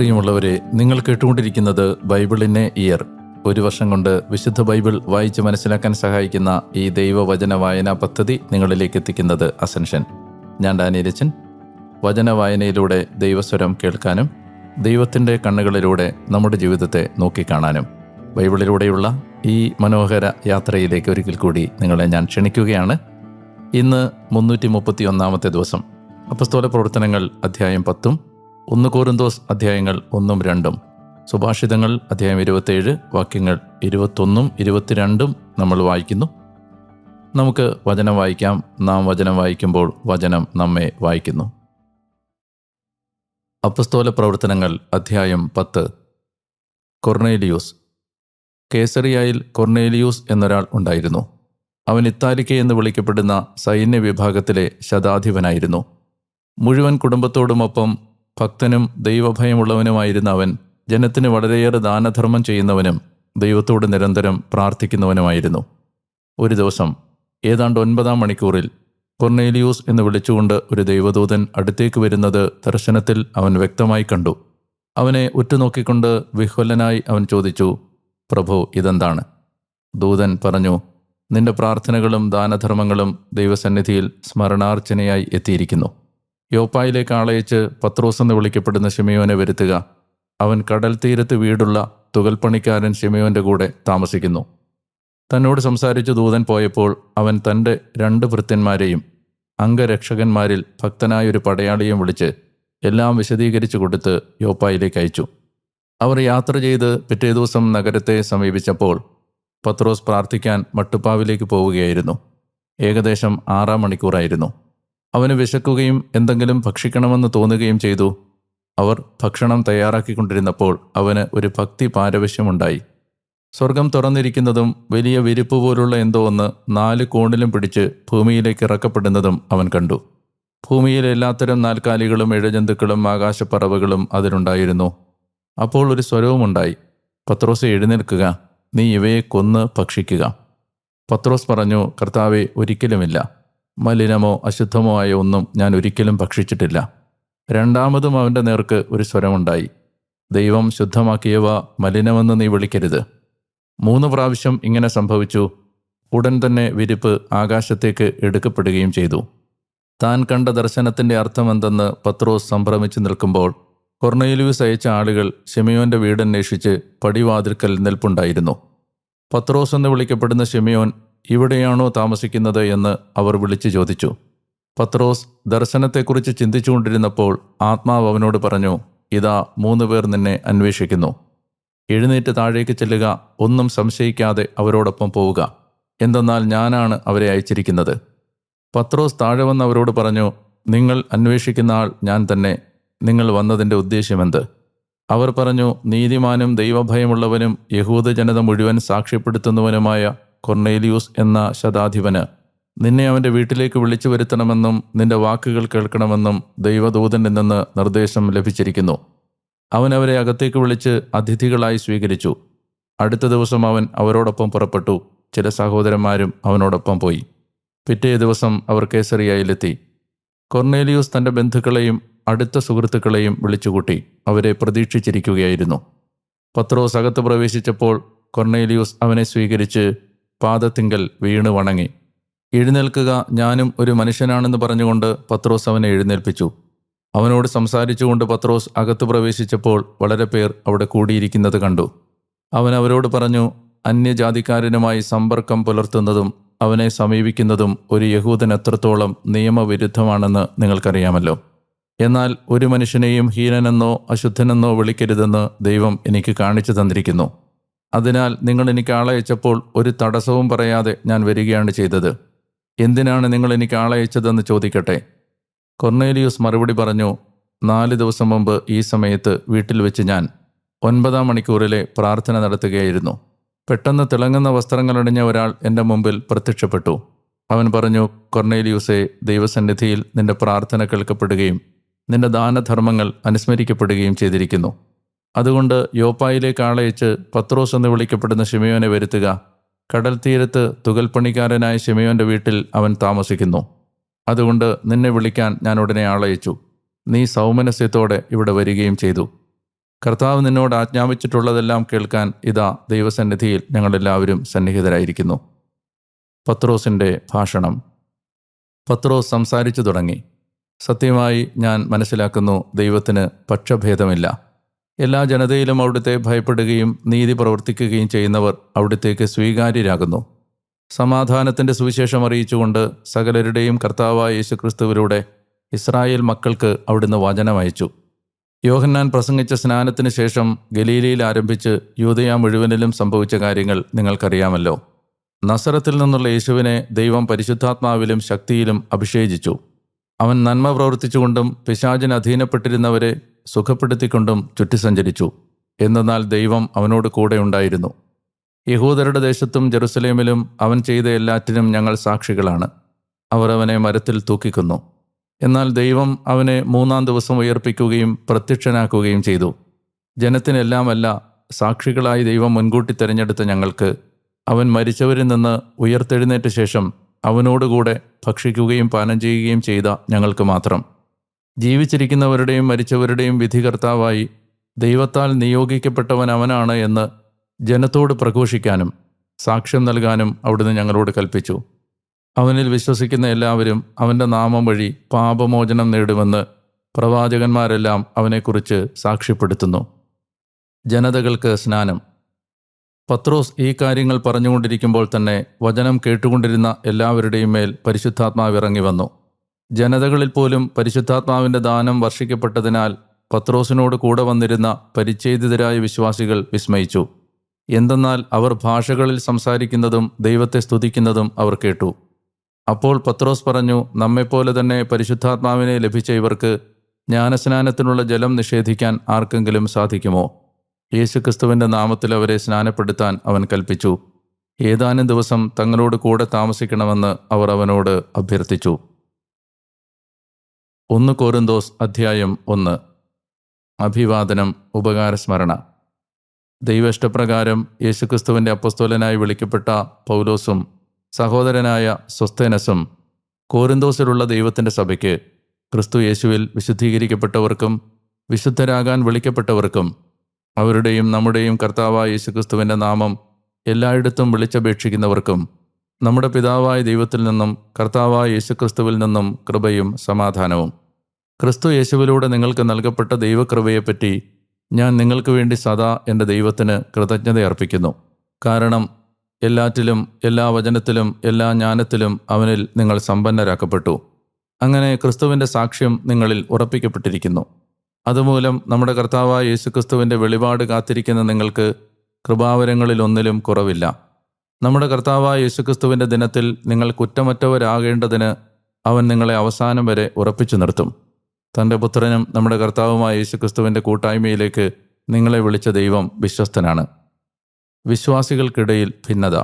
പ്രിയമുള്ളവരെ നിങ്ങൾ കേട്ടുകൊണ്ടിരിക്കുന്നത് ബൈബിളിനെ ഇയർ. ഒരു വർഷം കൊണ്ട് വിശുദ്ധ ബൈബിൾ വായിച്ച് മനസ്സിലാക്കാൻ സഹായിക്കുന്ന ഈ ദൈവവചന വായനാ പദ്ധതി നിങ്ങളിലേക്ക് എത്തിക്കുന്നത് അസൻഷൻ. ഞാൻ ഡാനിയരച്ചൻ വചന വായനയിലൂടെ ദൈവസ്വരം കേൾക്കാനും ദൈവത്തിന്റെ കണ്ണുകളിലൂടെ നമ്മുടെ ജീവിതത്തെ നോക്കിക്കാണാനും. ബൈബിളിലൂടെയുള്ള ഈ മനോഹര യാത്രയിലേക്ക് ഒരിക്കൽ കൂടി നിങ്ങളെ ഞാൻ ക്ഷണിക്കുകയാണ്. ഇന്ന് മുന്നൂറ്റി മുപ്പത്തി ഒന്നാമത്തെ ദിവസം. അപ്പസ്തോല പ്രവർത്തനങ്ങൾ അധ്യായം പത്തും ഒന്ന് കോരന്തോസ് അധ്യായങ്ങൾ ഒന്നും രണ്ടും. സുഭാഷിതങ്ങൾ അധ്യായം ഇരുപത്തേഴ് വാക്യങ്ങൾ ഇരുപത്തൊന്നും ഇരുപത്തിരണ്ടും നമ്മൾ വായിക്കുന്നു. നമുക്ക് വചനം വായിക്കാം. നാം വചനം വായിക്കുമ്പോൾ വചനം നമ്മെ വായിക്കുന്നു. അപ്പസ്തോല പ്രവർത്തനങ്ങൾ അധ്യായം പത്ത്. കൊർണേലിയൂസ് കേസറിയായിൽ കൊർണേലിയൂസ് എന്നൊരാൾ ഉണ്ടായിരുന്നു. അവൻ ഇത്താലിക്ക എന്ന് വിളിക്കപ്പെടുന്ന സൈന്യ വിഭാഗത്തിലെ ശതാധിപനായിരുന്നു. മുഴുവൻ കുടുംബത്തോടുമൊപ്പം ഭക്തനും ദൈവഭയമുള്ളവനുമായിരുന്ന അവൻ ജനത്തിന് വളരെയേറെ ദാനധർമ്മം ചെയ്യുന്നവനും ദൈവത്തോട് നിരന്തരം പ്രാർത്ഥിക്കുന്നവനുമായിരുന്നു. ഒരു ദിവസം ഏതാണ്ട് ഒൻപതാം മണിക്കൂറിൽ കൊർണേലിയൂസ് എന്ന് വിളിച്ചുകൊണ്ട് ഒരു ദൈവദൂതൻ അടുത്തേക്ക് വരുന്നത് ദർശനത്തിൽ അവൻ വ്യക്തമായി കണ്ടു. അവനെ ഉറ്റുനോക്കിക്കൊണ്ട് വിഹ്വലനായി അവൻ ചോദിച്ചു പ്രഭു ഇതെന്താണ്? ദൂതൻ പറഞ്ഞു നിന്റെ പ്രാർത്ഥനകളും ദാനധർമ്മങ്ങളും ദൈവസന്നിധിയിൽ സ്മരണാർച്ചനയായി എത്തിയിരിക്കുന്നു. യോപ്പായിലേക്ക് ആളയച്ച് പത്രോസ് എന്ന് വിളിക്കപ്പെടുന്ന ഷിമയോനെ വരുത്തുക. അവൻ കടൽ തീരത്ത് വീടുള്ള തുകൽപ്പണിക്കാരൻ ഷിമയോന്റെ കൂടെ താമസിക്കുന്നു. തന്നോട് സംസാരിച്ച ദൂതൻ പോയപ്പോൾ അവൻ തന്റെ രണ്ട് വൃത്യന്മാരെയും അംഗരക്ഷകന്മാരിൽ ഭക്തനായ ഒരു പടയാളിയും വിളിച്ച് എല്ലാം വിശദീകരിച്ചു കൊടുത്ത് യോപ്പായിലേക്ക് അയച്ചു. അവർ യാത്ര ചെയ്ത് പിറ്റേ ദിവസം നഗരത്തെ സമീപിച്ചപ്പോൾ പത്രോസ് പ്രാർത്ഥിക്കാൻ മട്ടുപ്പാവിലേക്ക് പോവുകയായിരുന്നു. ഏകദേശം ആറാം മണിക്കൂറായിരുന്നു. അവന് വിശക്കുകയും എന്തെങ്കിലും ഭക്ഷിക്കണമെന്ന് തോന്നുകയും ചെയ്തു. അവർ ഭക്ഷണം തയ്യാറാക്കിക്കൊണ്ടിരുന്നപ്പോൾ അവന് ഒരു ഭക്തി പാരവശ്യമുണ്ടായി. സ്വർഗം തുറന്നിരിക്കുന്നതും വലിയ വിരിപ്പ് പോലുള്ള എന്തോ ഒന്ന് നാല് കോണിലും പിടിച്ച് ഭൂമിയിലേക്ക് ഇറക്കപ്പെടുന്നതും അവൻ കണ്ടു. ഭൂമിയിൽ എല്ലാത്തരം നാൽക്കാലികളും ഇഴജന്തുക്കളും ആകാശപ്പറവുകളും അതിലുണ്ടായിരുന്നു. അപ്പോൾ ഒരു സ്വരവുമുണ്ടായി. പത്രോസ് എഴുന്നേൽക്കുക. നീ ഇവയെ കൊന്ന് ഭക്ഷിക്കുക. പത്രോസ് പറഞ്ഞു കർത്താവെ ഒരിക്കലുമില്ല. മലിനമോ അശുദ്ധമോ ആയ ഒന്നും ഞാൻ ഒരിക്കലും ഭക്ഷിച്ചിട്ടില്ല. രണ്ടാമതും അവന്റെ നേർക്ക് ഒരു സ്വരമുണ്ടായി. ദൈവം ശുദ്ധമാക്കിയവ മലിനമെന്ന് നീ വിളിക്കരുത്. മൂന്ന് പ്രാവശ്യം ഇങ്ങനെ സംഭവിച്ചു. ഉടൻ തന്നെ വിരിപ്പ് ആകാശത്തേക്ക് എടുക്കപ്പെടുകയും ചെയ്തു. താൻ കണ്ട ദർശനത്തിന്റെ അർത്ഥമെന്തെന്ന് പത്രോസ് സംഭ്രമിച്ചു നിൽക്കുമ്പോൾ കൊർണയിലൂസ് അയച്ച ആളുകൾ ഷെമിയോന്റെ വീടന്വേഷിച്ച് പടിവാതിൽക്കൽ നിൽപ്പുണ്ടായിരുന്നു. പത്രോസ് എന്ന് വിളിക്കപ്പെടുന്ന ഷെമിയോൻ ഇവിടെയാണോ താമസിക്കുന്നത് എന്ന് അവർ വിളിച്ചു ചോദിച്ചു. പത്രോസ് ദർശനത്തെക്കുറിച്ച് ചിന്തിച്ചുകൊണ്ടിരുന്നപ്പോൾ ആത്മാവ് അവനോട് പറഞ്ഞു ഇതാ മൂന്ന് പേർ നിന്നെ അന്വേഷിക്കുന്നു. എഴുന്നേറ്റ് താഴേക്ക് ചെല്ലുക ഒന്നും സംശയിക്കാതെ അവരോടൊപ്പം പോവുക. എന്തെന്നാൽ ഞാനാണ് അവരെ അയച്ചിരിക്കുന്നത്. പത്രോസ് താഴെ വന്ന് അവരോട് പറഞ്ഞു നിങ്ങൾ അന്വേഷിക്കുന്ന ആൾ ഞാൻ തന്നെ. നിങ്ങൾ വന്നതിന്റെ ഉദ്ദേശ്യമെന്ത്? അവർ പറഞ്ഞു നീതിമാനും ദൈവഭയമുള്ളവനും യഹൂദജനത മുഴുവൻ സാക്ഷ്യപ്പെടുത്തുന്നവനുമായ കൊർണേലിയൂസ് എന്ന ശതാധിപന്. നിന്നെ അവന്റെ വീട്ടിലേക്ക് വിളിച്ചു വരുത്തണമെന്നും നിന്റെ വാക്കുകൾ കേൾക്കണമെന്നും ദൈവദൂതനിൽ നിന്ന് നിർദ്ദേശം ലഭിച്ചിരിക്കുന്നു. അവൻ അവരെ അകത്തേക്ക് വിളിച്ച് അതിഥികളായി സ്വീകരിച്ചു. അടുത്ത ദിവസം അവൻ അവരോടൊപ്പം പുറപ്പെട്ടു. ചില സഹോദരന്മാരും അവനോടൊപ്പം പോയി. പിറ്റേ ദിവസം അവർ കേസറിയായിലെത്തി കൊർണേലിയൂസ് തന്റെ ബന്ധുക്കളെയും അടുത്ത സുഹൃത്തുക്കളെയും വിളിച്ചുകൂട്ടി. അവരെ പ്രതീക്ഷിച്ചിരിക്കുകയായിരുന്നു. പത്രോസ് അകത്ത് പ്രവേശിച്ചപ്പോൾ കൊർണേലിയൂസ് അവനെ സ്വീകരിച്ച് പാദത്തിങ്കൽ വീണ് വണങ്ങി. എഴുന്നേൽക്കുക ഞാനും ഒരു മനുഷ്യനാണെന്ന് പറഞ്ഞുകൊണ്ട് പത്രോസ് അവനെ എഴുന്നേൽപ്പിച്ചു. അവനോട് സംസാരിച്ചുകൊണ്ട് പത്രോസ് അകത്ത് പ്രവേശിച്ചപ്പോൾ വളരെ പേർ അവിടെ കൂടിയിരിക്കുന്നത് കണ്ടു. അവൻ അവരോട് പറഞ്ഞു അന്യജാതിക്കാരനുമായി സമ്പർക്കം പുലർത്തുന്നതും അവനെ സമീപിക്കുന്നതും ഒരു യഹൂദൻ എത്രത്തോളം നിയമവിരുദ്ധമാണെന്ന് നിങ്ങൾക്കറിയാമല്ലോ. എന്നാൽ ഒരു മനുഷ്യനെയും ഹീനനെന്നോ അശുദ്ധനെന്നോ വിളിക്കരുതെന്ന് ദൈവം എനിക്ക് കാണിച്ചു തന്നിരിക്കുന്നു. അതിനാൽ നിങ്ങൾ എനിക്ക് ആളയച്ചപ്പോൾ ഒരു തടസ്സവും പറയാതെ ഞാൻ വരികയാണ് ചെയ്തത്. എന്തിനാണ് നിങ്ങൾ എനിക്ക് ആളയച്ചതെന്ന് ചോദിക്കട്ടെ? കൊർണേലിയൂസ് മറുപടി പറഞ്ഞു നാല് ദിവസം മുമ്പ് ഈ സമയത്ത് വീട്ടിൽ വെച്ച് ഞാൻ ഒൻപതാം മണിക്കൂറിലെ പ്രാർത്ഥന നടത്തുകയായിരുന്നു. പെട്ടെന്ന് തിളങ്ങുന്ന വസ്ത്രങ്ങളണിഞ്ഞ ഒരാൾ എന്റെ മുമ്പിൽ പ്രത്യക്ഷപ്പെട്ടു. അവൻ പറഞ്ഞു കൊർണേലിയൂസെ ദൈവസന്നിധിയിൽ നിന്റെ പ്രാർത്ഥന കേൾക്കപ്പെടുകയും നിന്റെ ദാനധർമ്മങ്ങൾ അനുസ്മരിക്കപ്പെടുകയും ചെയ്തിരിക്കുന്നു. അതുകൊണ്ട് യോപ്പായിലേക്ക് ആളയച്ച് പത്രോസ് എന്ന് വിളിക്കപ്പെടുന്ന ഷിമയോനെ വരുത്തുക. കടൽ തീരത്ത് തുകൽപ്പണിക്കാരനായ ഷിമയോന്റെ വീട്ടിൽ അവൻ താമസിക്കുന്നു. അതുകൊണ്ട് നിന്നെ വിളിക്കാൻ ഞാൻ ഉടനെ ആളയച്ചു. നീ സൗമനസ്യത്തോടെ ഇവിടെ വരികയും ചെയ്തു. കർത്താവ് നിന്നോട് ആജ്ഞാപിച്ചിട്ടുള്ളതെല്ലാം കേൾക്കാൻ ഇതാ ദൈവസന്നിധിയിൽ ഞങ്ങളെല്ലാവരും സന്നിഹിതരായിരിക്കുന്നു. പത്രോസിന്റെ ഭാഷണം. പത്രോസ് സംസാരിച്ചു തുടങ്ങി. സത്യമായി ഞാൻ മനസ്സിലാക്കുന്നു ദൈവത്തിന് പക്ഷഭേദമില്ല. എല്ലാ ജനതയിലും അവിടുത്തെ ഭയപ്പെടുകയും നീതി പ്രവർത്തിക്കുകയും ചെയ്യുന്നവർ അവിടുത്തേക്ക് സ്വീകാര്യരാകുന്നു. സമാധാനത്തിന്റെ സുവിശേഷം അറിയിച്ചുകൊണ്ട് സകലരുടെയും കർത്താവായ യേശുക്രിസ്തുവിലൂടെ ഇസ്രായേൽ മക്കൾക്ക് അവിടുന്ന് വചനം അയച്ചു. യോഹന്നാൻ പ്രസംഗിച്ച സ്നാനത്തിന് ശേഷം ഗലീലയിൽ ആരംഭിച്ച് യൂതയ മുഴുവനിലും സംഭവിച്ച കാര്യങ്ങൾ നിങ്ങൾക്കറിയാമല്ലോ. നസറത്തിൽ നിന്നുള്ള യേശുവിനെ ദൈവം പരിശുദ്ധാത്മാവിലും ശക്തിയിലും അഭിഷേചിച്ചു. അവൻ നന്മ പ്രവർത്തിച്ചുകൊണ്ടും പിശാചിന് അധീനപ്പെട്ടിരുന്നവരെ സുഖപ്പെടുത്തിക്കൊണ്ടും ചുറ്റി സഞ്ചരിച്ചു എന്തെന്നാൽ ദൈവം അവനോട് കൂടെ ഉണ്ടായിരുന്നു. യഹൂദരുടെ ദേശത്തും ജെറുസലേമിലും അവൻ ചെയ്ത എല്ലാറ്റിനും ഞങ്ങൾ സാക്ഷികളാണ്. അവർ അവനെ മരത്തിൽ തൂക്കിക്കുന്നു. എന്നാൽ ദൈവം അവനെ മൂന്നാം ദിവസം ഉയർപ്പിക്കുകയും പ്രത്യക്ഷനാക്കുകയും ചെയ്തു. ജനത്തിനെല്ലാമല്ല സാക്ഷികളായി ദൈവം മുൻകൂട്ടി തിരഞ്ഞെടുത്ത ഞങ്ങൾക്ക് അവൻ മരിച്ചവരിൽ നിന്ന് ഉയർത്തെഴുന്നേറ്റ ശേഷം അവനോടുകൂടെ ഭക്ഷിക്കുകയും പാനം ചെയ്യുകയും ചെയ്ത ഞങ്ങൾക്ക് മാത്രം. ജീവിച്ചിരിക്കുന്നവരുടെയും മരിച്ചവരുടെയും വിധികർത്താവായി ദൈവത്താൽ നിയോഗിക്കപ്പെട്ടവൻ അവനാണ് എന്ന് ജനത്തോട് പ്രഘോഷിക്കാനും സാക്ഷ്യം നൽകാനും അവിടുന്ന് ഞങ്ങളോട് കൽപ്പിച്ചു. അവനിൽ വിശ്വസിക്കുന്ന എല്ലാവരും അവന്റെ നാമം വഴി പാപമോചനം നേടുമെന്ന് പ്രവാചകന്മാരെല്ലാം അവനെക്കുറിച്ച് സാക്ഷ്യപ്പെടുത്തുന്നു. ജനതകൾക്ക് സ്നാനം. പത്രോസ് ഈ കാര്യങ്ങൾ പറഞ്ഞുകൊണ്ടിരിക്കുമ്പോൾ തന്നെ വചനം കേട്ടുകൊണ്ടിരുന്ന എല്ലാവരുടെയും മേൽ പരിശുദ്ധാത്മാവ് ഇറങ്ങി വന്നു. ജനതകളിൽ പോലും പരിശുദ്ധാത്മാവിന്റെ ദാനം വർഷിക്കപ്പെട്ടതിനാൽ പത്രോസിനോട് കൂടെ വന്നിരുന്ന പരിച്ഛേദിതരായ വിശ്വാസികൾ വിസ്മയിച്ചു. എന്തെന്നാൽ അവർ ഭാഷകളിൽ സംസാരിക്കുന്നതും ദൈവത്തെ സ്തുതിക്കുന്നതും അവർ കേട്ടു. അപ്പോൾ പത്രോസ് പറഞ്ഞു നമ്മെപ്പോലെ തന്നെ പരിശുദ്ധാത്മാവിനെ ലഭിച്ച ഇവർക്ക് ജ്ഞാനസ്നാനത്തിനുള്ള ജലം നിഷേധിക്കാൻ ആർക്കെങ്കിലും സാധിക്കുമോ? യേശുക്രിസ്തുവിന്റെ നാമത്തിൽ അവരെ സ്നാനപ്പെടുത്താൻ അവൻ കൽപ്പിച്ചു. ഏതാനും ദിവസം തങ്ങളോട് കൂടെ താമസിക്കണമെന്ന് അവർ അവനോട് അഭ്യർത്ഥിച്ചു. ഒന്ന് കോരുന്തോസ് അധ്യായം ഒന്ന്. അഭിവാദനം ഉപകാരസ്മരണ. ദൈവഷ്ടപ്രകാരം യേശുക്രിസ്തുവിന്റെ അപ്പസ്തോലനായി വിളിക്കപ്പെട്ട പൗലോസും സഹോദരനായ സ്വസ്തേനസും കോരുന്തോസിലുള്ള ദൈവത്തിന്റെ സഭയ്ക്ക് ക്രിസ്തു യേശുവിൽ വിശുദ്ധീകരിക്കപ്പെട്ടവർക്കും വിശുദ്ധരാകാൻ വിളിക്കപ്പെട്ടവർക്കും അവരുടെയും നമ്മുടെയും കർത്താവായ യേശുക്രിസ്തുവിന്റെ നാമം എല്ലായിടത്തും വിളിച്ചപേക്ഷിക്കുന്നവർക്കും നമ്മുടെ പിതാവായ ദൈവത്തിൽ നിന്നും കർത്താവായ യേശുക്രിസ്തുവിൽ നിന്നും കൃപയും സമാധാനവും. ക്രിസ്തു യേശുവിലൂടെ നിങ്ങൾക്ക് നൽകപ്പെട്ട ദൈവകൃപയെപ്പറ്റി ഞാൻ നിങ്ങൾക്ക് വേണ്ടി സദാ എന്റെ ദൈവത്തിന് കൃതജ്ഞത അർപ്പിക്കുന്നു കാരണം എല്ലാറ്റിലും എല്ലാ വചനത്തിലും എല്ലാ ജ്ഞാനത്തിലും അവനിൽ നിങ്ങൾ സമ്പന്നരാക്കപ്പെട്ടു. അങ്ങനെ ക്രിസ്തുവിന്റെ സാക്ഷ്യം നിങ്ങളിൽ ഉറപ്പിക്കപ്പെട്ടിരിക്കുന്നു. അതുമൂലം നമ്മുടെ കർത്താവായ യേശുക്രിസ്തുവിന്റെ വെളിപാട് കാത്തിരിക്കുന്ന നിങ്ങൾക്ക് കൃപാവരങ്ങളിൽ ഒന്നിലും കുറവില്ല. നമ്മുടെ കർത്താവായ യേശുക്രിസ്തുവിന്റെ ദിനത്തിൽ നിങ്ങൾ കുറ്റമറ്റവരാകേണ്ടതിന് അവൻ നിങ്ങളെ അവസാനം വരെ ഉറപ്പിച്ചു നിർത്തും. തന്റെ പുത്രനും നമ്മുടെ കർത്താവുമായ യേശുക്രിസ്തുവിന്റെ കൂട്ടായ്മയിലേക്ക് നിങ്ങളെ വിളിച്ച ദൈവം വിശ്വസ്തനാണ്. വിശ്വാസികൾക്കിടയിൽ ഭിന്നത.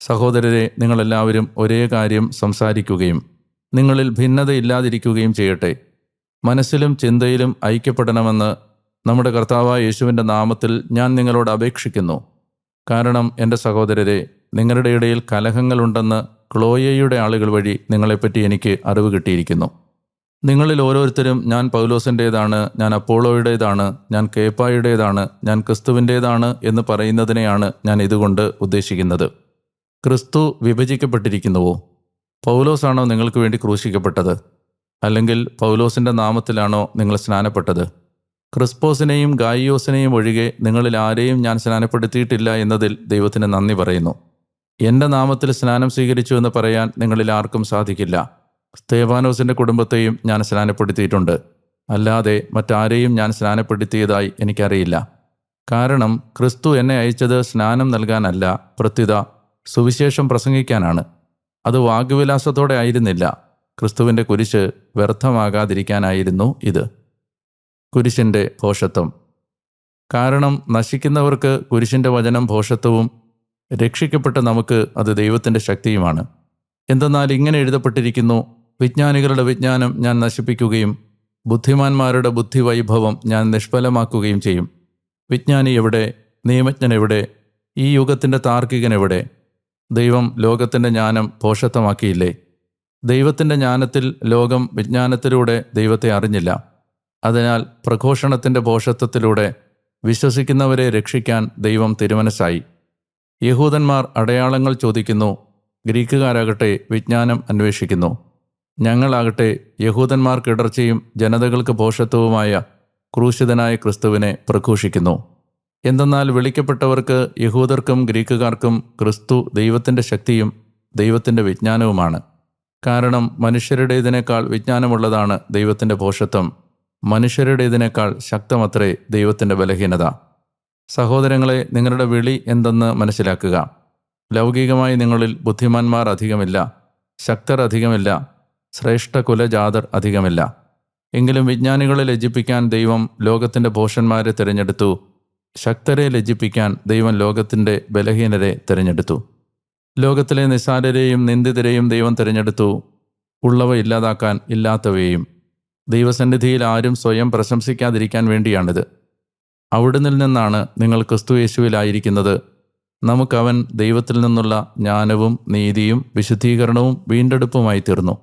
സഹോദരരെ നിങ്ങളെല്ലാവരും ഒരേ കാര്യം സംസാരിക്കുകയും നിങ്ങളിൽ ഭിന്നതയില്ലാതിരിക്കുകയും ചെയ്യട്ടെ. മനസ്സിലും ചിന്തയിലും ഐക്യപ്പെടണമെന്ന് നമ്മുടെ കർത്താവായ യേശുവിന്റെ നാമത്തിൽ ഞാൻ നിങ്ങളോട് അപേക്ഷിക്കുന്നു. കാരണം എന്റെ സഹോദരരെ നിങ്ങളുടെ ഇടയിൽ കലഹങ്ങളുണ്ടെന്ന് ക്ലോയയുടെ ആളുകൾ വഴി നിങ്ങളെപ്പറ്റി എനിക്ക് അറിവ് കിട്ടിയിരിക്കുന്നു. നിങ്ങളിൽ ഓരോരുത്തരും ഞാൻ പൗലോസിന്റേതാണ് ഞാൻ അപ്പോളോയുടേതാണ് ഞാൻ കേപ്പായുടേതാണ് ഞാൻ ക്രിസ്തുവിന്റേതാണ് എന്ന് പറയുന്നതിനെയാണ് ഞാൻ ഇതുകൊണ്ട് ഉദ്ദേശിക്കുന്നത്. ക്രിസ്തു വിഭജിക്കപ്പെട്ടിരിക്കുന്നുവോ? പൗലോസാണോ നിങ്ങൾക്ക് വേണ്ടി ക്രൂശിക്കപ്പെട്ടത്? അല്ലെങ്കിൽ പൗലോസിന്റെ നാമത്തിലാണോ നിങ്ങൾ സ്നാനപ്പെട്ടത്? ക്രിസ്പോസിനെയും ഗായിയോസിനെയും ഒഴികെ നിങ്ങളിൽ ആരെയും ഞാൻ സ്നാനപ്പെടുത്തിയിട്ടില്ല എന്നതിൽ ദൈവത്തിന് നന്ദി പറയുന്നു. എന്റെ നാമത്തിൽ സ്നാനം സ്വീകരിച്ചു എന്ന് പറയാൻ നിങ്ങളിൽ ആർക്കും സാധിക്കില്ല. സ്തേവാനോസിന്റെ കുടുംബത്തെയും ഞാൻ സ്നാനപ്പെടുത്തിയിട്ടുണ്ട്. അല്ലാതെ മറ്റാരെയും ഞാൻ സ്നാനപ്പെടുത്തിയതായി എനിക്കറിയില്ല. കാരണം ക്രിസ്തു എന്നെ അയച്ചത് സ്നാനം നൽകാനല്ല പ്രത്യുത സുവിശേഷം പ്രസംഗിക്കാനാണ്. അത് വാഗ്വിലാസത്തോടെ ആയിരുന്നില്ല. ക്രിസ്തുവിന്റെ കുരിശ് വ്യർത്ഥമാകാതിരിക്കാനായിരുന്നു ഇത്. കുരിശിന്റെ ഭോഷത്വം. കാരണം നശിക്കുന്നവർക്ക് കുരിശിന്റെ വചനം ഭോഷത്വവും രക്ഷിക്കപ്പെട്ട നമുക്ക് അത് ദൈവത്തിന്റെ ശക്തിയുമാണ്. എന്തെന്നാൽ ഇങ്ങനെ എഴുതപ്പെട്ടിരിക്കുന്നു വിജ്ഞാനികളുടെ വിജ്ഞാനം ഞാൻ നശിപ്പിക്കുകയും ബുദ്ധിമാന്മാരുടെ ബുദ്ധിവൈഭവം ഞാൻ നിഷ്ഫലമാക്കുകയും ചെയ്യും. വിജ്ഞാനി എവിടെ? നിയമജ്ഞൻ എവിടെ? ഈ യുഗത്തിന്റെ താർക്കികൻ എവിടെ? ദൈവം ലോകത്തിന്റെ ജ്ഞാനം ഭോഷത്വമാക്കിയില്ലേ? ദൈവത്തിന്റെ ജ്ഞാനത്തിൽ ലോകം വിജ്ഞാനത്തിലൂടെ ദൈവത്തെ അറിഞ്ഞില്ല. അതിനാൽ പ്രഘോഷണത്തിന്റെ പോഷത്വത്തിലൂടെ വിശ്വസിക്കുന്നവരെ രക്ഷിക്കാൻ ദൈവം തിരുമനസ്സായി. യഹൂദന്മാർ അടയാളങ്ങൾ ചോദിക്കുന്നു ഗ്രീക്കുകാരാകട്ടെ വിജ്ഞാനം അന്വേഷിക്കുന്നു. ഞങ്ങളാകട്ടെ യഹൂദന്മാർക്ക് ഇടർച്ചയും ജനതകൾക്ക് പോഷത്വവുമായ ക്രൂശിതനായ ക്രിസ്തുവിനെ പ്രഘോഷിക്കുന്നു. എന്തെന്നാൽ വിളിക്കപ്പെട്ടവർക്ക് യഹൂദർക്കും ഗ്രീക്കുകാർക്കും ക്രിസ്തു ദൈവത്തിന്റെ ശക്തിയും ദൈവത്തിന്റെ വിജ്ഞാനവുമാണ്. കാരണം മനുഷ്യരുടേതിനേക്കാൾ വിജ്ഞാനമുള്ളതാണ് ദൈവത്തിന്റെ പോഷത്വം മനുഷ്യരുടേതിനേക്കാൾ ശക്തമത്രേ ദൈവത്തിന്റെ ബലഹീനത. സഹോദരങ്ങളെ നിങ്ങളുടെ വിളി എന്തെന്ന് മനസ്സിലാക്കുക. ലൗകികമായി നിങ്ങളിൽ ബുദ്ധിമാന്മാർ അധികമില്ല ശക്തർ അധികമില്ല ശ്രേഷ്ഠ കുലജാതർ അധികമില്ല. എങ്കിലും വിജ്ഞാനികളെ ലജ്ജിപ്പിക്കാൻ ദൈവം ലോകത്തിന്റെ ഭോഷന്മാരെ തിരഞ്ഞെടുത്തു. ശക്തരെ ലജ്ജിപ്പിക്കാൻ ദൈവം ലോകത്തിന്റെ ബലഹീനരെ തിരഞ്ഞെടുത്തു. ലോകത്തിലെ നിസാരരെയും നിന്ദിതരെയും ദൈവം തിരഞ്ഞെടുത്തു. ഉള്ളവ ഇല്ലാതാക്കാൻ ഇല്ലാത്തവയും ദൈവസന്നിധിയിൽ ആരും സ്വയം പ്രശംസിക്കാതിരിക്കാൻ വേണ്ടിയാണിത്. അവിടുന്ന് നിന്നാണ് നിങ്ങൾ ക്രിസ്തു യേശുവിലായിരിക്കുന്നത് നമുക്കവൻ ദൈവത്തിൽ നിന്നുള്ള ജ്ഞാനവും നീതിയും വിശുദ്ധീകരണവും വീണ്ടെടുപ്പുമായി തീർന്നു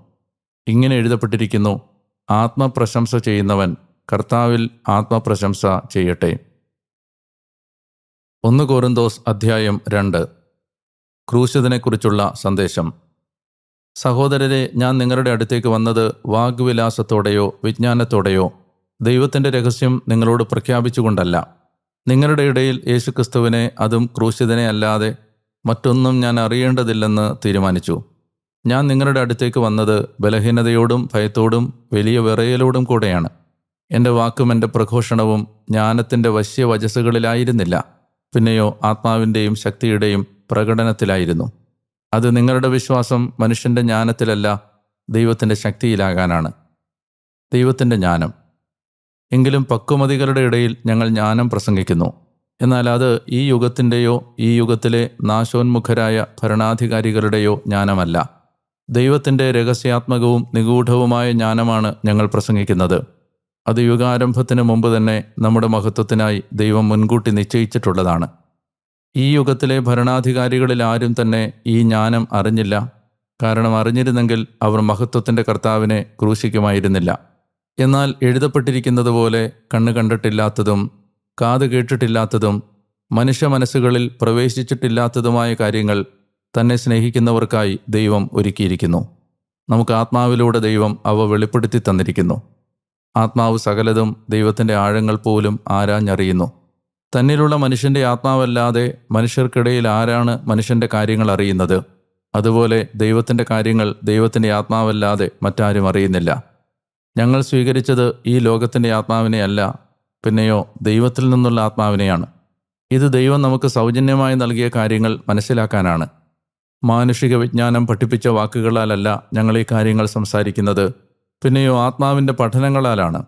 ഇങ്ങനെ എഴുതപ്പെട്ടിരിക്കുന്നു ആത്മപ്രശംസ ചെയ്യുന്നവൻ കർത്താവിൽ ആത്മപ്രശംസ ചെയ്യട്ടെ. ഒന്ന് കോറിന്തോസ് അധ്യായം രണ്ട്. ക്രൂശിതനെക്കുറിച്ചുള്ള സന്ദേശം. സഹോദരരെ ഞാൻ നിങ്ങളുടെ അടുത്തേക്ക് വന്നത് വാഗ്വിലാസത്തോടെയോ വിജ്ഞാനത്തോടെയോ ദൈവത്തിന്റെ രഹസ്യം നിങ്ങളോട് പ്രഖ്യാപിച്ചുകൊണ്ടല്ല. നിങ്ങളുടെ ഇടയിൽ യേശുക്രിസ്തുവിനെ അതും ക്രൂശിതനെ അല്ലാതെ മറ്റൊന്നും ഞാൻ അറിയേണ്ടതില്ലെന്ന് തീരുമാനിച്ചു. ഞാൻ നിങ്ങളുടെ അടുത്തേക്ക് വന്നത് ബലഹീനതയോടും ഭയത്തോടും വലിയ വിറയലോടും കൂടെയാണ്. എന്റെ വാക്കും എന്റെ പ്രഘോഷണവും ജ്ഞാനത്തിന്റെ വശ്യവചസ്സുകളിലായിരുന്നില്ല. പിന്നെയോ ആത്മാവിന്റെയും ശക്തിയുടെയും പ്രകടനത്തിലായിരുന്നു. അത് നിങ്ങളുടെ വിശ്വാസം മനുഷ്യന്റെ ജ്ഞാനത്തിലല്ല ദൈവത്തിന്റെ ശക്തിയിലാകാനാണ്. ദൈവത്തിന്റെ ജ്ഞാനം. എങ്കിലും പക്വമതികളുടെ ഇടയിൽ ഞങ്ങൾ ജ്ഞാനം പ്രസംഗിക്കുന്നു. എന്നാൽ അത് ഈ യുഗത്തിന്റെയോ ഈ യുഗത്തിലെ നാശോന്മുഖരായ ഭരണാധികാരികളുടെയോ ജ്ഞാനമല്ല. ദൈവത്തിന്റെ രഹസ്യാത്മകവും നിഗൂഢവുമായ ജ്ഞാനമാണ് ഞങ്ങൾ പ്രസംഗിക്കുന്നത്. അത് യുഗാരംഭത്തിന് മുമ്പ് തന്നെ നമ്മുടെ മഹത്വത്തിനായി ദൈവം മുൻകൂട്ടി നിശ്ചയിച്ചിട്ടുള്ളതാണ്. ഈ യുഗത്തിലെ ഭരണാധികാരികളിൽ ആരും തന്നെ ഈ ജ്ഞാനം അറിഞ്ഞില്ല. കാരണം അറിഞ്ഞിരുന്നെങ്കിൽ അവർ മഹത്വത്തിന്റെ കർത്താവിനെ ക്രൂശിക്കുമായിരുന്നില്ല. എന്നാൽ എഴുതപ്പെട്ടിരിക്കുന്നത് പോലെ കണ്ണ് കണ്ടിട്ടില്ലാത്തതും കാത് കേട്ടിട്ടില്ലാത്തതും മനുഷ്യ മനസ്സുകളിൽ പ്രവേശിച്ചിട്ടില്ലാത്തതുമായ കാര്യങ്ങൾ തന്നെ സ്നേഹിക്കുന്നവർക്കായി ദൈവം ഒരുക്കിയിരിക്കുന്നു. നമുക്ക് ആത്മാവിലൂടെ ദൈവം അവ വെളിപ്പെടുത്തി തന്നിരിക്കുന്നു. ആത്മാവ് സകലതും ദൈവത്തിന്റെ ആഴങ്ങൾ പോലും ആരാഞ്ഞറിയുന്നു. തന്നിലുള്ള മനുഷ്യന്റെ ആത്മാവല്ലാതെ മനുഷ്യർക്കിടയിൽ ആരാണ് മനുഷ്യന്റെ കാര്യങ്ങൾ അറിയുന്നത്? അതുപോലെ ദൈവത്തിന്റെ കാര്യങ്ങൾ ദൈവത്തിന്റെ ആത്മാവല്ലാതെ മറ്റാരും അറിയുന്നില്ല. ഞങ്ങൾ സ്വീകരിച്ചത് ഈ ലോകത്തിന്റെ ആത്മാവിനെ അല്ല പിന്നെയോ ദൈവത്തിൽ നിന്നുള്ള ആത്മാവിനെയാണ്. ഇത് ദൈവം നമുക്ക് സൗജന്യമായി നൽകിയ കാര്യങ്ങൾ മനസ്സിലാക്കാനാണ്. മാനുഷിക വിജ്ഞാനം പഠിപ്പിച്ച വാക്കുകളാലല്ല ഞങ്ങൾ ഈ കാര്യങ്ങൾ സംസാരിക്കുന്നത് പിന്നെയോ ആത്മാവിന്റെ പഠനങ്ങളാലാണ്.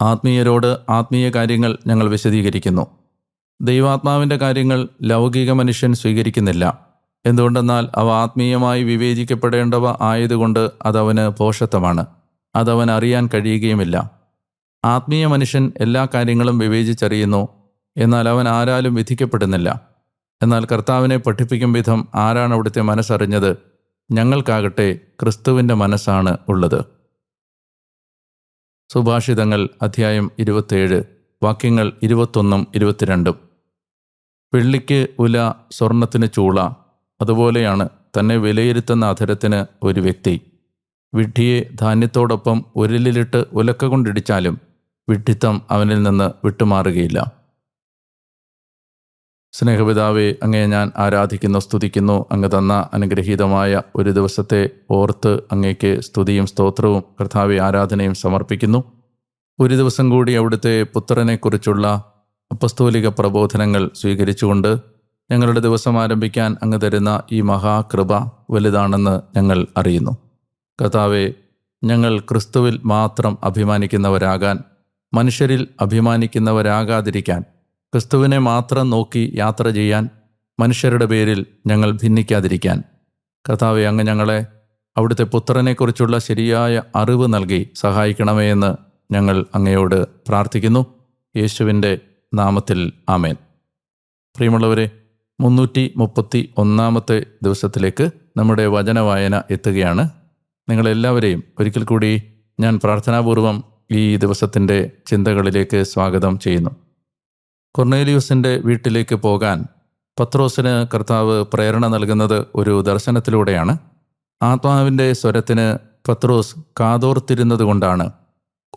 ആത്മീയരോട് ആത്മീയ കാര്യങ്ങൾ ഞങ്ങൾ വിശദീകരിക്കുന്നു. ദൈവാത്മാവിന്റെ കാര്യങ്ങൾ ലൗകിക മനുഷ്യൻ സ്വീകരിക്കുന്നില്ല. എന്തുകൊണ്ടെന്നാൽ അവ ആത്മീയമായി വിവേചിക്കപ്പെടേണ്ടവ ആയതുകൊണ്ട് അതവന് പോഷത്വമാണ്. അതവൻ അറിയാൻ കഴിയുകയുമില്ല. ആത്മീയ മനുഷ്യൻ എല്ലാ കാര്യങ്ങളും വിവേചിച്ചറിയുന്നു. എന്നാൽ അവൻ ആരാലും വിധിക്കപ്പെടുന്നില്ല. എന്നാൽ കർത്താവിനെ പഠിപ്പിക്കും വിധം ആരാണ് അവിടുത്തെ മനസ്സറിഞ്ഞത്? ഞങ്ങൾക്കാകട്ടെ ക്രിസ്തുവിന്റെ മനസ്സാണ് ഉള്ളത്. സുഭാഷിതങ്ങൾ അധ്യായം ഇരുപത്തേഴ് വാക്യങ്ങൾ ഇരുപത്തൊന്നും ഇരുപത്തിരണ്ടും. വെള്ളിക്ക് ഉല സ്വർണത്തിന് ചൂള അതുപോലെയാണ് തന്നെ വിലയിരുത്തുന്ന അധരത്തിന് ഒരു വ്യക്തി. വിഡ്ഢിയെ ധാന്യത്തോടൊപ്പം ഉരലിലിട്ട് ഉലക്ക കൊണ്ടിടിച്ചാലും വിഡ്ഢിത്തം അവനിൽ നിന്ന് വിട്ടുമാറുകയില്ല. സ്നേഹപിതാവെ അങ്ങയെ ഞാൻ ആരാധിക്കുന്നു സ്തുതിക്കുന്നു അങ്ങ് തന്ന അനുഗ്രഹീതമായ ഒരു ദിവസത്തെ ഓർത്ത് അങ്ങേക്ക് സ്തുതിയും സ്തോത്രവും കർത്താവെ ആരാധനയും സമർപ്പിക്കുന്നു. ഒരു ദിവസം കൂടി അവിടുത്തെ പുത്രനെക്കുറിച്ചുള്ള അപ്പസ്തോലിക പ്രബോധനങ്ങൾ സ്വീകരിച്ചുകൊണ്ട് ഞങ്ങളുടെ ദിവസം ആരംഭിക്കാൻ അങ്ങ് തരുന്ന ഈ മഹാകൃപ വലുതാണെന്ന് ഞങ്ങൾ അറിയുന്നു. കഥാവെ ഞങ്ങൾ ക്രിസ്തുവിൽ മാത്രം അഭിമാനിക്കുന്നവരാകാൻ മനുഷ്യരിൽ അഭിമാനിക്കുന്നവരാകാതിരിക്കാൻ ക്രിസ്തുവിനെ മാത്രം നോക്കി യാത്ര ചെയ്യാൻ മനുഷ്യരുടെ പേരിൽ ഞങ്ങൾ ഭിന്നിക്കാതിരിക്കാൻ. കർത്താവെ അങ്ങ് ഞങ്ങളെ അവിടുത്തെ പുത്രനെക്കുറിച്ചുള്ള ശരിയായ അറിവ് നൽകി സഹായിക്കണമേ എന്ന് ഞങ്ങൾ അങ്ങയോട് പ്രാർത്ഥിക്കുന്നു. യേശുവിന്റെ നാമത്തിൽ ആമേൻ. പ്രിയമുള്ളവരെ മുന്നൂറ്റി മുപ്പത്തി ഒന്നാമത്തെ ദിവസത്തിലേക്ക് നമ്മുടെ വചനവായന എത്തുകയാണ്. നിങ്ങളെല്ലാവരെയും ഒരിക്കൽ കൂടി ഞാൻ പ്രാർത്ഥനാപൂർവം ഈ ദിവസത്തിന്റെ ചിന്തകളിലേക്ക് സ്വാഗതം ചെയ്യുന്നു. കൊർണേലിയൂസിന്റെ വീട്ടിലേക്ക് പോകാൻ പത്രോസിന് കർത്താവ് പ്രേരണ നൽകുന്നത് ഒരു ദർശനത്തിലൂടെയാണ്. ആത്മാവിന്റെ സ്വരത്തിന് പത്രോസ് കാതോർത്തിരുന്നത് കൊണ്ടാണ്.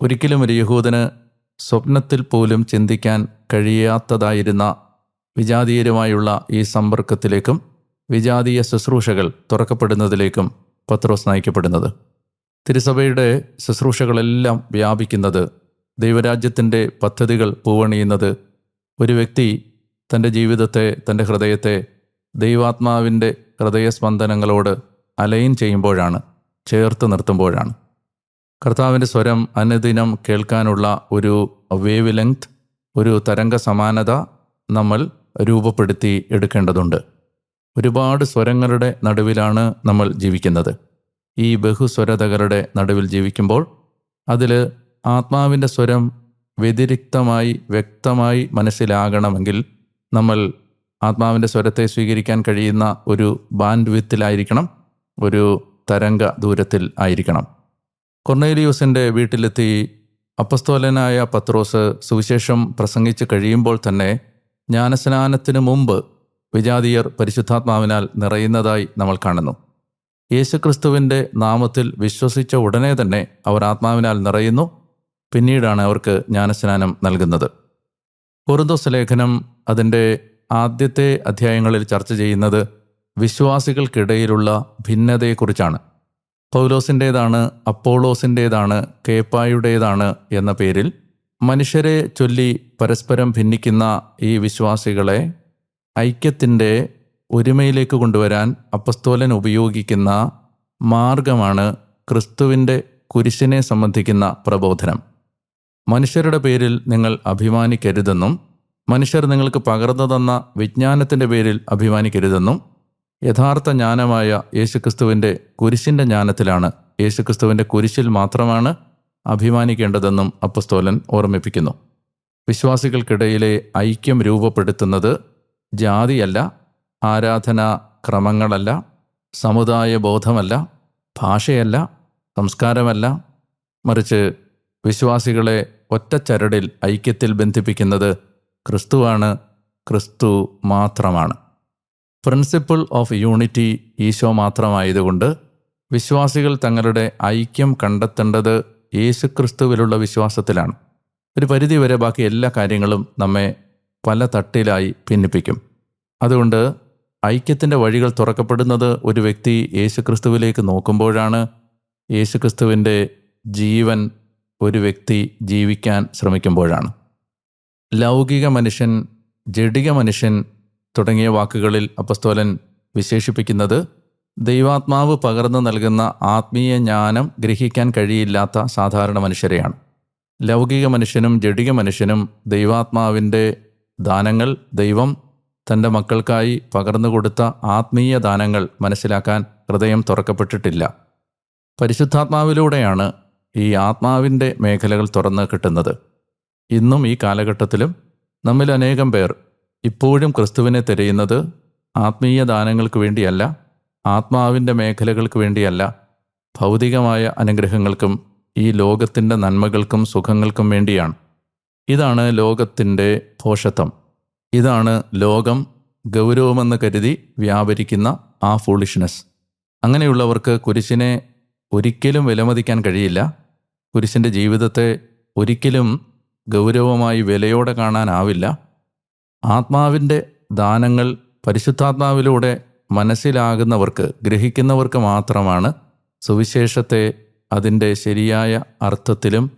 ഒരിക്കലും ഒരു യഹൂദന് സ്വപ്നത്തിൽ പോലും ചിന്തിക്കാൻ കഴിയാത്തതായിരുന്ന വിജാതീയരുമായുള്ള ഈ സമ്പർക്കത്തിലേക്കും വിജാതീയ ശുശ്രൂഷകൾ തുറക്കപ്പെടുന്നതിലേക്കും പത്രോസ് നയിക്കപ്പെടുന്നത്. തിരുസഭയുടെ ശുശ്രൂഷകളെല്ലാം വ്യാപിക്കുന്നത് ദൈവരാജ്യത്തിന്റെ പദ്ധതികൾ പൂവണിയുന്നത് ഒരു വ്യക്തി തന്റെ ജീവിതത്തെ തന്റെ ഹൃദയത്തെ ദൈവാത്മാവിന്റെ ഹൃദയസ്പന്ദനങ്ങളോട് അലൈൻ ചെയ്യുമ്പോഴാണ് ചേർത്ത് നിർത്തുമ്പോഴാണ്. കർത്താവിന്റെ സ്വരം അനുദിനം കേൾക്കാനുള്ള ഒരു വേവ് ലെങ്ത് ഒരു തരംഗ സമാനത നമ്മൾ രൂപപ്പെടുത്തി എടുക്കേണ്ടതുണ്ട്. ഒരുപാട് സ്വരങ്ങളുടെ നടുവിലാണ് നമ്മൾ ജീവിക്കുന്നത്. ഈ ബഹുസ്വരതകളുടെ നടുവിൽ ജീവിക്കുമ്പോൾ അതിൽ ആത്മാവിന്റെ സ്വരം വ്യതിരിക്തമായി വ്യക്തമായി മനസ്സിലാകണമെങ്കിൽ നമ്മൾ ആത്മാവിന്റെ സ്വരത്തെ സ്വീകരിക്കാൻ കഴിയുന്ന ഒരു ബാൻഡ് വിത്തിലായിരിക്കണം ഒരു തരംഗ ദൂരത്തിൽ ആയിരിക്കണം. കൊർണേലിയൂസിന്റെ വീട്ടിലെത്തി അപ്പസ്തോലനായ പത്രോസ് സുവിശേഷം പ്രസംഗിച്ച് കഴിയുമ്പോൾ തന്നെ ജ്ഞാനസ്നാനത്തിന് മുമ്പ് വിജാതീയർ പരിശുദ്ധാത്മാവിനാൽ നിറയുന്നതായി നമ്മൾ കാണുന്നു. യേശുക്രിസ്തുവിന്റെ നാമത്തിൽ വിശ്വസിച്ച ഉടനെ തന്നെ അവർ ആത്മാവിനാൽ നിറയുന്നു. പിന്നീടാണ് അവർക്ക് ജ്ഞാനസ്നാനം നൽകുന്നത്. കൊറിന്തോസ് ലേഖനം അതിന്റെ ആദ്യത്തെ അധ്യായങ്ങളിൽ ചർച്ച ചെയ്യുന്നത് വിശ്വാസികൾക്കിടയിലുള്ള ഭിന്നതയെക്കുറിച്ചാണ്. പൗലോസിന്റേതാണ് അപ്പോളോസിന്റേതാണ് കേപ്പായുടേതാണ് എന്ന പേരിൽ മനുഷ്യരെ ചൊല്ലി പരസ്പരം ഭിന്നിക്കുന്ന ഈ വിശ്വാസികളെ ഐക്യത്തിന്റെ ഒരുമയിലേക്ക് കൊണ്ടുവരാൻ അപ്പസ്തോലൻ ഉപയോഗിക്കുന്ന മാർഗമാണ് ക്രിസ്തുവിന്റെ കുരിശിനെ സംബന്ധിക്കുന്ന പ്രബോധനം. മനുഷ്യരുടെ പേരിൽ നിങ്ങൾ അഭിമാനിക്കരുതെന്നും മനുഷ്യർ നിങ്ങൾക്ക് പകർന്നു തന്ന വിജ്ഞാനത്തിന്റെ പേരിൽ അഭിമാനിക്കരുതെന്നും യഥാർത്ഥ ജ്ഞാനമായ യേശുക്രിസ്തുവിന്റെ കുരിശിന്റെ ജ്ഞാനത്തിലാണ് യേശുക്രിസ്തുവിന്റെ കുരിശിൽ മാത്രമാണ് അഭിമാനിക്കേണ്ടതെന്നും അപ്പസ്തോലൻ ഓർമ്മിപ്പിക്കുന്നു. വിശ്വാസികൾക്കിടയിലെ ഐക്യം രൂപപ്പെടുത്തുന്നത് ജാതിയല്ല ആരാധനാ ക്രമങ്ങളല്ല സമുദായ ബോധമല്ല ഭാഷയല്ല സംസ്കാരമല്ല. മറിച്ച് വിശ്വാസികളെ ഒറ്റച്ചരടിൽ ഐക്യത്തിൽ ബന്ധിപ്പിക്കുന്നത് ക്രിസ്തുവാണ് ക്രിസ്തു മാത്രമാണ്. പ്രിൻസിപ്പിൾ ഓഫ് യൂണിറ്റി ഈശോ മാത്രമായതുകൊണ്ട് വിശ്വാസികൾ തങ്ങളുടെ ഐക്യം കണ്ടെത്തേണ്ടത് യേശുക്രിസ്തുവിലുള്ള വിശ്വാസത്തിലാണ്. ഒരു പരിധിവരെ ബാക്കി എല്ലാ കാര്യങ്ങളും നമ്മെ പല തട്ടിലായി ഭിന്നിപ്പിക്കും. അതുകൊണ്ട് ഐക്യത്തിന്റെ വഴികൾ തുറക്കപ്പെടുന്നത് ഒരു വ്യക്തി യേശുക്രിസ്തുവിലേക്ക് നോക്കുമ്പോഴാണ് യേശുക്രിസ്തുവിന്റെ ജീവൻ ഒരു വ്യക്തി ജീവിക്കാൻ ശ്രമിക്കുമ്പോഴാണ്. ലൗകിക മനുഷ്യൻ ജഡിക മനുഷ്യൻ തുടങ്ങിയ വാക്കുകളിൽ അപ്പസ്തോലൻ വിശേഷിപ്പിക്കുന്നത് ദൈവാത്മാവ് പകർന്നു നൽകുന്ന ആത്മീയ ജ്ഞാനം ഗ്രഹിക്കാൻ കഴിയില്ലാത്ത സാധാരണ മനുഷ്യരെയാണ്. ലൗകിക മനുഷ്യനും ജഡിക മനുഷ്യനും ദൈവാത്മാവിന്റെ ദാനങ്ങൾ ദൈവം തന്റെ മക്കൾക്കായി പകർന്നു കൊടുത്ത ആത്മീയ ദാനങ്ങൾ മനസ്സിലാക്കാൻ ഹൃദയം തുറക്കപ്പെട്ടിട്ടില്ല. പരിശുദ്ധാത്മാവിലൂടെയാണ് ഈ ആത്മാവിന്റെ മേഖലകൾ തുറന്ന് കിട്ടുന്നത്. ഇന്നും ഈ കാലഘട്ടത്തിലും നമ്മിൽ അനേകം പേർ ഇപ്പോഴും ക്രിസ്തുവിനെ തിരയുന്നത് ആത്മീയ ദാനങ്ങൾക്ക് വേണ്ടിയല്ല ആത്മാവിന്റെ മേഖലകൾക്ക് വേണ്ടിയല്ല ഭൗതികമായ അനുഗ്രഹങ്ങൾക്കും ഈ ലോകത്തിന്റെ നന്മകൾക്കും സുഖങ്ങൾക്കും വേണ്ടിയാണ്. ഇതാണ് ലോകത്തിന്റെ ഭോഷത്വം ഇതാണ് ലോകം ഗൗരവമെന്ന് കരുതി വ്യാപരിക്കുന്ന ആ ഫൂളിഷ്നെസ് അങ്ങനെയുള്ളവർക്ക് കുരിശിനെ ഒരിക്കലും വിലമതിക്കാൻ കഴിയില്ല. കുരിശിന്റെ ജീവിതത്തെ ഒരിക്കലും ഗൗരവമായി വിലയോടെ കാണാനാവില്ല. ആത്മാവിന്റെ ദാനങ്ങൾ പരിശുദ്ധാത്മാവിലൂടെ മനസ്സിലാകുന്നവർക്ക് ഗ്രഹിക്കുന്നവർക്ക് മാത്രമാണ് സുവിശേഷത്തെ അതിന്റെ ശരിയായ അർത്ഥത്തിലും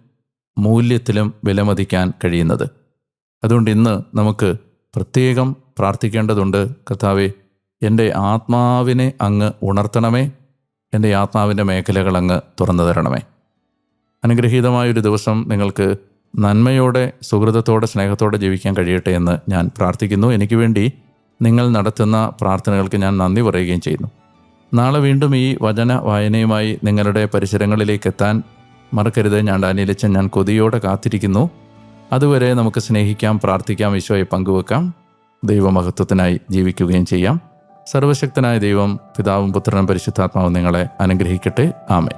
മൂല്യത്തിലും വിലമതിക്കാൻ കഴിയുന്നത്. അതുകൊണ്ട് ഇന്ന് നമുക്ക് പ്രത്യേകം പ്രാർത്ഥിക്കേണ്ടതുണ്ട് കർത്താവെ എന്റെ ആത്മാവിനെ അങ്ങ് ഉണർത്തണമേ എന്റെ ആത്മാവിന്റെ മേഖലകൾ അങ്ങ് തുറന്നു തരണമേ. അനുഗ്രഹീതമായൊരു ദിവസം നിങ്ങൾക്ക് നന്മയോടെ സുഹൃതത്തോടെ സ്നേഹത്തോടെ ജീവിക്കാൻ കഴിയട്ടെ എന്ന് ഞാൻ പ്രാർത്ഥിക്കുന്നു. എനിക്ക് വേണ്ടി നിങ്ങൾ നടത്തുന്ന പ്രാർത്ഥനകൾക്ക് ഞാൻ നന്ദി പറയുകയും ചെയ്യുന്നു. നാളെ വീണ്ടും ഈ വചന വായനയുമായി നിങ്ങളുടെ പരിസരങ്ങളിലേക്ക് എത്താൻ മറക്കരുത്. ഞാൻ ഡാനിയിലച്ചൻ ഞാൻ കൊതിയോടെ കാത്തിരിക്കുന്നു. അതുവരെ നമുക്ക് സ്നേഹിക്കാം പ്രാർത്ഥിക്കാം ഈശോയെ പങ്കുവെക്കാം. ദൈവമഹത്വത്തിനായി ജീവിക്കുകയും ചെയ്യാം. സർവശക്തനായ ദൈവം പിതാവും പുത്രനും പരിശുദ്ധാത്മാവും നിങ്ങളെ അനുഗ്രഹിക്കട്ടെ. ആമേ